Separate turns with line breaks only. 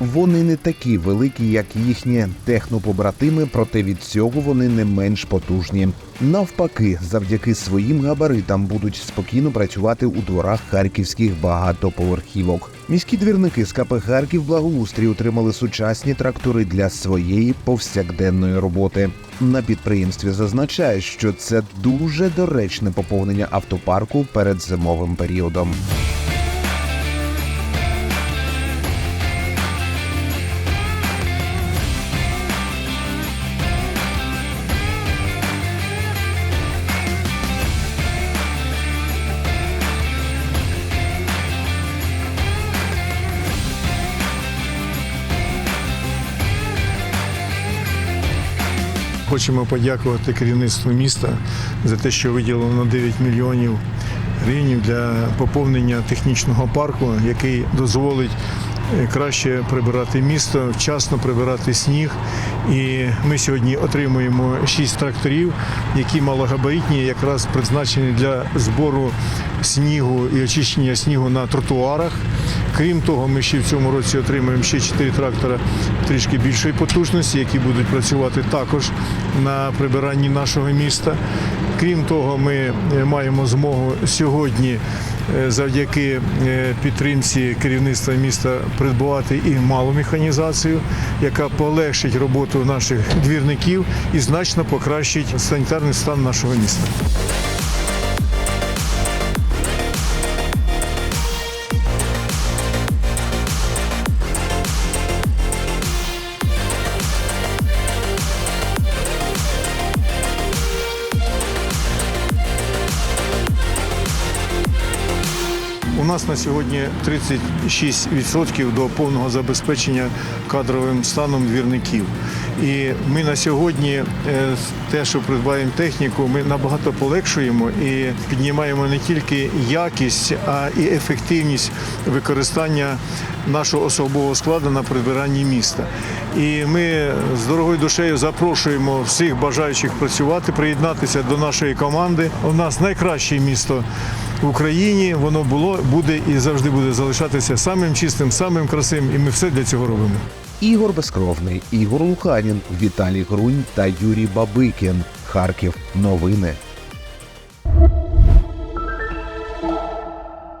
Вони не такі великі, як їхні технопобратими, проте від цього вони не менш потужні. Навпаки, завдяки своїм габаритам будуть спокійно працювати у дворах харківських багатоповерхівок. Міські двірники з КП Харків благоустрій отримали сучасні трактори для своєї повсякденної роботи. На підприємстві зазначають, що це дуже доречне поповнення автопарку перед зимовим періодом.
Хочемо подякувати керівництву міста за те, що виділено 9 мільйонів гривень для поповнення технічного парку, який дозволить е, краще прибирати місто, вчасно прибирати сніг. І ми сьогодні отримуємо 6 тракторів, які малогабаритні, якраз призначені для збору снігу і очищення снігу на тротуарах. Крім того, ми ще в цьому році отримаємо ще 4 трактора трішки більшої потужності, які будуть працювати також на прибиранні нашого міста. Крім того, ми е, маємо змогу сьогодні е, завдяки е, підтримці керівництва міста придбувати і малу механізацію, яка полегшить роботу наших двірників і значно покращить санітарний стан нашого міста. У нас на сьогодні 36% до повного забезпечення кадровим станом двірників. І ми на сьогодні е, те, що придбаємо техніку, ми набагато полегшуємо і піднімаємо не тільки якість, а і ефективність використання нашого особового складу на прибиранні міста. І ми з дорогою душею запрошуємо всіх бажаючих працювати, приєднатися до нашої команди. У нас найкраще місто в Україні. Воно було, буде і завжди буде залишатися самим чистим, самим красивим, і ми все для цього робимо.
Ігор Безкровний, Ігор Луханін, Віталій Грунь та Юрій Бабикін. Харків. Новини.